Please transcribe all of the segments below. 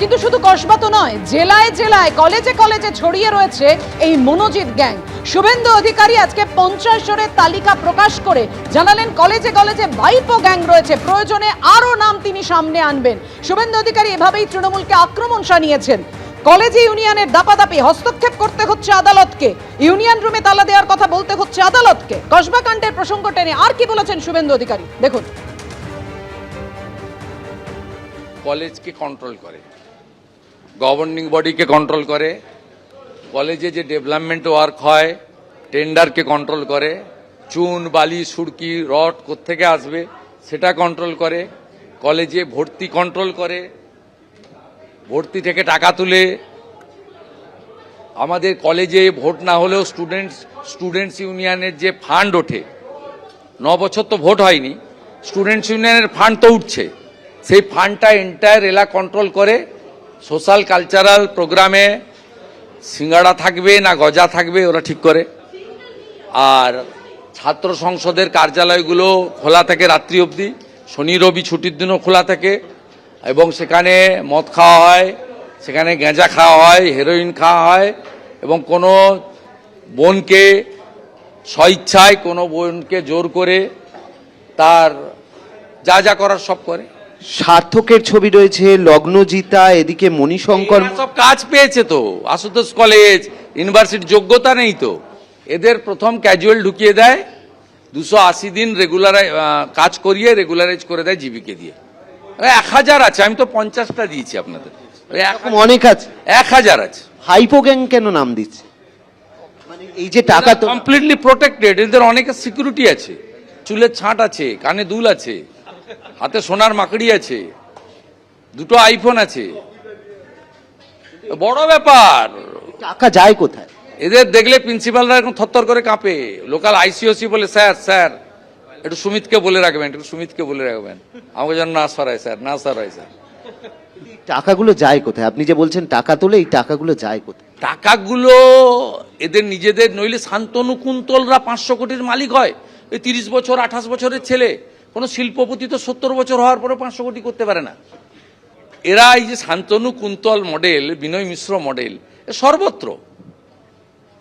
কিন্তু শুধু কসবা তো নয়, জেলায় জেলায়, কলেজে কলেজে ছড়িয়ে রয়েছে এই মনোজিৎ গ্যাং। শুভেন্দু অধিকারী আজকে পঞ্চাশ জনের তালিকা প্রকাশ করে জানালেন, কলেজে কলেজে ভাইপো গ্যাং রয়েছে, প্রয়োজনে আরও নাম তিনি সামনে আনবেন। শুভেন্দু অধিকারী এভাবেই তৃণমূলকে আক্রমণ শানিয়েছেন। কলেজে ইউনিয়নের দাপাদাপি, হস্তক্ষেপ করতে হচ্ছে আদালতকে। ইউনিয়ন রুমে তালা দেওয়ার কথা বলতে হচ্ছে আদালতকে। কসবা কাণ্ডের প্রসঙ্গ টেনে আর কি বলেছেন শুভেন্দু অধিকারী? দেখুন। কলেজকে কন্ট্রোল করে। গভর্নিং বডিকে কন্ট্রোল করে কলেজে যে ডেভেলপমেন্ট ওয়ার্ক হয় টেন্ডারকে কন্ট্রোল করে, চুন, বালি, সুরকি, রড কোত্থেকে আসবে সেটা কন্ট্রোল করে কলেজে ভর্তি কন্ট্রোল করে, ভর্তি থেকে টাকা তুলে। আমাদের কলেজে ভোট না হলেও স্টুডেন্টস স্টুডেন্টস ইউনিয়নের যে ফান্ড ওঠে, ন বছর তো ভোট হয়নি স্টুডেন্টস ইউনিয়নের ফান্ড তো উঠছে, সেই ফান্ডটা এন্টায়ার এলা কন্ট্রোল করে সোশ্যাল কালচারাল প্রোগ্রামে সিঙ্গাড়া থাকবে না গজা থাকবে, ওরা ঠিক করে। আর ছাত্র সংসদের কার্যালয়গুলো খোলা থাকে রাত্রি অবধি, শনি, রবি ছুটির দিনও খোলা থাকে। এবং সেখানে মদ খাওয়া হয়, সেখানে গেঁজা খাওয়া হয় হেরোইন খাওয়া হয়, এবং কোনো বোনকে স্বইচ্ছায়, কোনো বোনকে জোর করে তার যা যা করার সব করে। সার্থকের ছবি রয়েছে লগ্নজিতা এদিকে মণিশঙ্কর সব কাজ পেয়েছে তো আশুতোষ কলেজ ইউনিভার্সিটির যোগ্যতা নেই তো। এদের প্রথম ক্যাজুয়াল ঢুকিয়ে দেয় দুশো আশি দিন রেগুলার কাজ করিয়ে রেগুলারাইজ করে দেয় জীবিকে দিয়ে। এক হাজার আছে আমি তো পঞ্চাশটা দিয়েছি আপনাদের। অনেক আছে। এক হাজার আছে। হাইপো গ্যাং কেন নাম দিচ্ছে? মানে এই যে টাকা কমপ্লিটলি প্রোটেক্টেড এদের অনেকের সিকিউরিটি আছে। চুলের ছাঁট আছে কানে দুল আছে। হাতে সোনার মাকড়ি আছে দুটো আইফোন আছে। বড় ব্যাপার। টাকা যায় কোথায়? এদের দেখলে প্রিন্সিপালরা এখন থরথর করে কাঁপে। লোকাল আইসিওসি বলে স্যার স্যার একটু সুমিতকে বলে রাখবেন একটু সুমিতকে বলে রাখবেন। আমাকে যেন না সরায় স্যার না সরায় স্যার। টাকাগুলো যায় কোথায়? আপনি যে বলছেন টাকা তোলে এই টাকাগুলো যায় কোথায়? টাকাগুলো এদের নিজেদের নইলে শান্তনু কুন্তলরা পাঁচশো কোটির মালিক হয়। ওই তিরিশ বছর আঠাশ বছরের ছেলে। কোনো শিল্পপতি তো সত্তর বছর হওয়ার পরে পাঁচশো কোটি করতে পারে না। এরা এই যে শান্তনু কুন্তল মডেল বিনয় মিশ্র মডেল এ সর্বত্র।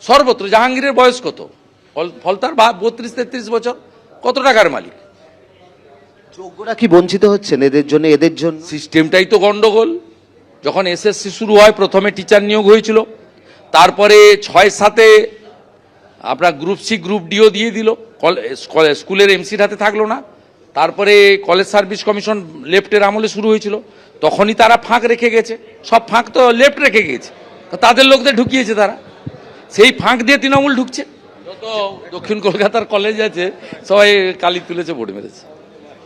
সর্বত্র জাহাঙ্গীরের বয়স কত? ফল- ফলতার বা বত্রিশ তেত্রিশ বছর। কত টাকার মালিক? যোগ্যরা কি বঞ্চিত হচ্ছেন এদের জন্য? এদের জন্য সিস্টেমটাই তো গন্ডগোল। যখন এসএসসি শুরু হয় প্রথমে টিচার নিয়োগ হয়েছিল। তারপরে ছয় সাতে আপনার গ্রুপ সি গ্রুপ ডিও দিয়ে দিল। কল- স্ক- স্কুলের এমসির হাতে থাকল না। তারপরে কলেজ সার্ভিস কমিশন লেফটের আমলে শুরু হয়েছিল তখনই তারা ফাঁক রেখে গেছে। সব ফাঁক তো লেফট রেখে গেছে তো তাদের লোকদের ঢুকিয়েছে তারা। সেই ফাঁক দিয়ে তৃণমূল ঢুকছে। যত দক্ষিণ কলকাতার কলেজ আছে সবাই কালি তুলেছে ভোট মেরেছে।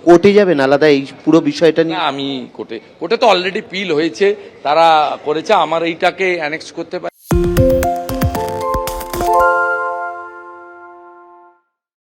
কোর্টে যাবেন আলাদা এই পুরো বিষয়টা নিয়ে? আমি কোর্টে কোর্টে তো অলরেডি পিল হয়েছে। তারা করেছে আমার এইটাকে অ্যানেক্স করতে পারে।